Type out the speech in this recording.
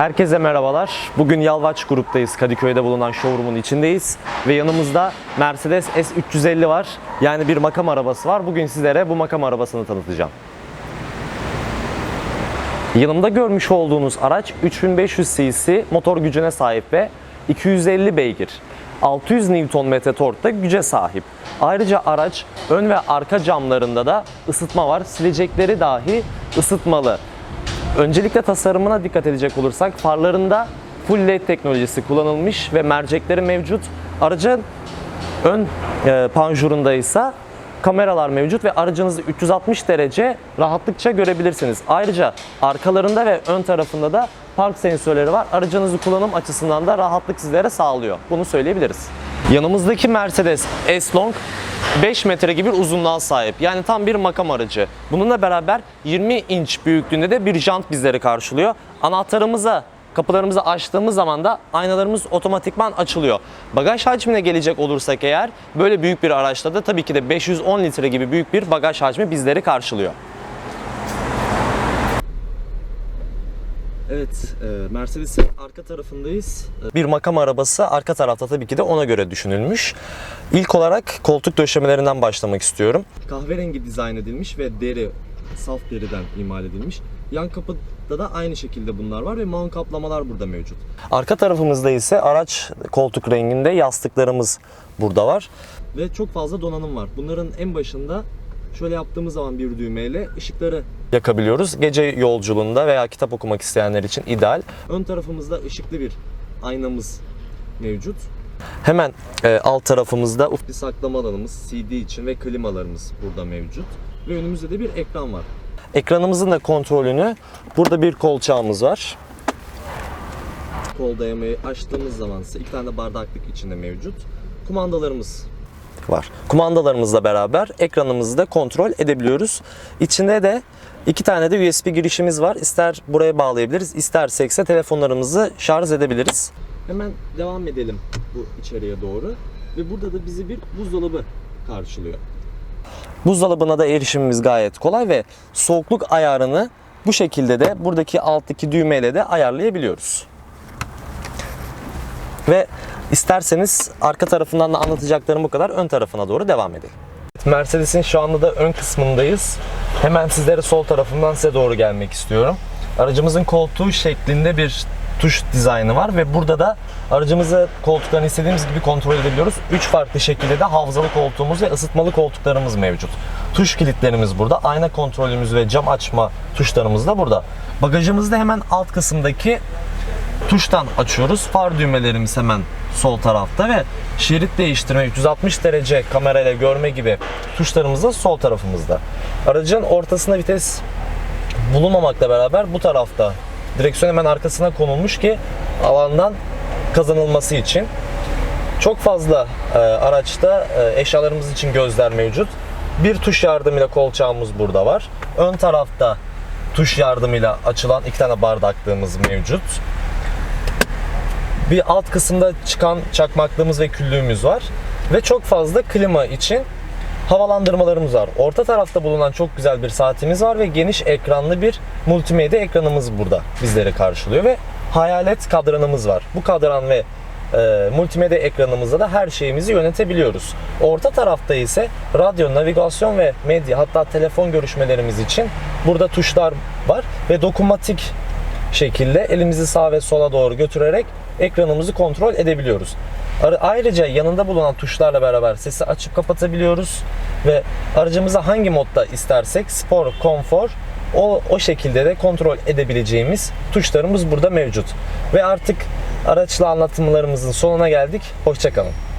Herkese merhabalar. Bugün Yalvaç gruptayız. Kadıköy'de bulunan showroom'un içindeyiz. Ve yanımızda Mercedes S350 var. Yani bir makam arabası var. Bugün sizlere bu makam arabasını tanıtacağım. Yanımda görmüş olduğunuz araç 3500 cc motor gücüne sahip ve 250 beygir. 600 Nm torkta güce sahip. Ayrıca araç ön ve arka camlarında da ısıtma var. Silecekleri dahi ısıtmalı. Öncelikle tasarımına dikkat edecek olursak farlarında full LED teknolojisi kullanılmış ve mercekleri mevcut. Aracın ön e, panjurunda ise kameralar mevcut ve aracınızı 360 derece rahatlıkça görebilirsiniz. Ayrıca arkalarında ve ön tarafında da park sensörleri var. Aracınızı kullanım açısından da rahatlık sizlere sağlıyor. Bunu söyleyebiliriz. Yanımızdaki Mercedes S-Long 5 metre gibi bir uzunluğa sahip. Yani tam bir makam aracı. Bununla beraber 20 inç büyüklüğünde de bir jant bizleri karşılıyor. Anahtarımıza Kapılarımızı açtığımız zaman da aynalarımız otomatikman açılıyor. Bagaj hacmine gelecek olursak eğer böyle büyük bir araçta da tabii ki de 510 litre gibi büyük bir bagaj hacmi bizleri karşılıyor. Evet, e, Mercedes'in arka tarafındayız. Bir makam arabası arka tarafta tabii ki de ona göre düşünülmüş. İlk olarak koltuk döşemelerinden başlamak istiyorum. Kahverengi dizayn edilmiş ve deri, saf deriden imal edilmiş. Yan kapıda da aynı şekilde bunlar var ve mount kaplamalar burada mevcut. Arka tarafımızda ise araç koltuk renginde yastıklarımız burada var. Ve çok fazla donanım var. Bunların en başında şöyle yaptığımız zaman bir düğmeyle ışıkları yakabiliyoruz. Gece yolculuğunda veya kitap okumak isteyenler için ideal. Ön tarafımızda ışıklı bir aynamız mevcut. Hemen e, alt tarafımızda bir saklama alanımız, CD için ve klimalarımız burada mevcut. Ve önümüzde de bir ekran var. Ekranımızın da kontrolünü burada bir kolçağımız var. Kol dayamayı açtığımız zaman ise iki tane bardaklık içinde mevcut. Kumandalarımız var. Kumandalarımızla beraber ekranımızı da kontrol edebiliyoruz. İçinde de iki tane de USB girişimiz var. İster buraya bağlayabiliriz, istersek ise telefonlarımızı şarj edebiliriz. Hemen devam edelim bu içeriye doğru. Ve burada da bizi bir buzdolabı karşılıyor. Buzdolabına da erişimimiz gayet kolay ve soğukluk ayarını bu şekilde de buradaki alttaki düğmeyle de ayarlayabiliyoruz. Ve isterseniz arka tarafından da anlatacaklarım bu kadar ön tarafına doğru devam edelim. Mercedes'in şu anda da ön kısmındayız. Hemen sizlere sol tarafından size doğru gelmek istiyorum. Aracımızın koltuğu şeklinde bir tuş dizaynı var ve burada da aracımızı koltuklarını istediğimiz gibi kontrol edebiliyoruz. Üç farklı şekilde de hafızalı koltuğumuz ve ısıtmalı koltuklarımız mevcut. Tuş kilitlerimiz burada. Ayna kontrolümüz ve cam açma tuşlarımız da burada. Bagajımızda hemen alt kısımdaki tuştan açıyoruz. Far düğmelerimiz hemen sol tarafta ve şerit değiştirme 360 derece kamerayla görme gibi tuşlarımız da sol tarafımızda. Aracın ortasında vites bulunmamakla beraber bu tarafta direksiyon hemen arkasına konulmuş ki alandan kazanılması için. Çok fazla e, araçta e, eşyalarımız için gözler mevcut. Bir tuş yardımıyla kolçağımız burada var. Ön tarafta tuş yardımıyla açılan iki tane bardaklığımız mevcut. Bir alt kısımda çıkan çakmaklığımız ve küllüğümüz var. Ve çok fazla klima için havalandırmalarımız var. Orta tarafta bulunan çok güzel bir saatimiz var ve geniş ekranlı bir multimedya ekranımız burada bizleri karşılıyor ve hayalet kadranımız var. Bu kadran ve e, multimedya ekranımızda da her şeyimizi yönetebiliyoruz. Orta tarafta ise radyo, navigasyon ve medya hatta telefon görüşmelerimiz için burada tuşlar var ve dokunmatik şekilde elimizi sağa ve sola doğru götürerek ekranımızı kontrol edebiliyoruz. Ayrıca yanında bulunan tuşlarla beraber sesi açıp kapatabiliyoruz ve aracımıza hangi modda istersek spor, konfor o, o şekilde de kontrol edebileceğimiz tuşlarımız burada mevcut. Ve artık araçla anlatımlarımızın sonuna geldik. Hoşçakalın.